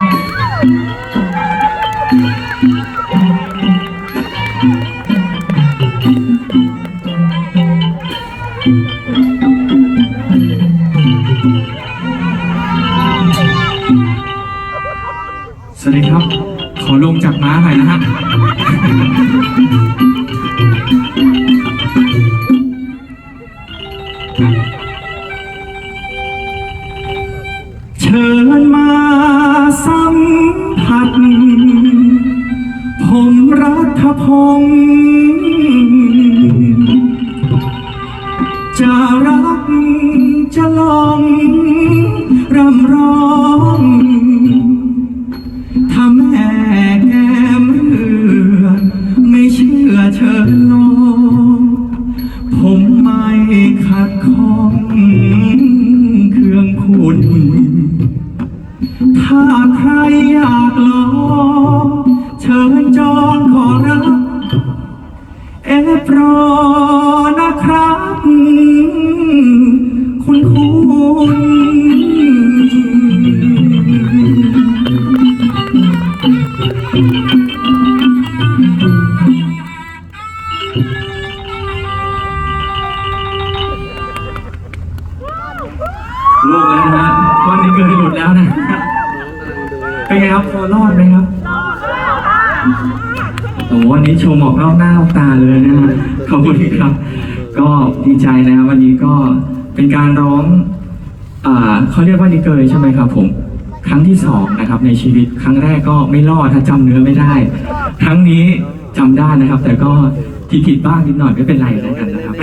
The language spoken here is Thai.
สวัสดีครับ ขอลงจากม้าหน่อยนะฮะ ง จะรักจะลองรำร้องถ้าแม่แก้มเรือไม่เชื่อเชิญลองผมไม่ขัดข้องเครื่องคุณ ถ้าใครอยากลอง ล่งแล้วนะฮะวันนี้เกิดหลุดแล้วนะเป็นไงครับพอรอดไหมครับโอ้โหวันนี้โชว์หมอกนอกหน้าออกตาเลยนะฮะขอบคุณครับ ก็ดีใจนะครับวันนี้ก็เป็นการร้อง อ่าเขาเรียกว่านิเกยใช่ไหมครับผมครั้งที่สองนะครับในชีวิตครั้งแรกก็ไม่รอดถ้าจำเนื้อไม่ได้ ครั้งนี้จำได้นะครับ แต่ก็ผิดบ้างนิดหน่อยไม่เป็นไรแล้วกันนะครับ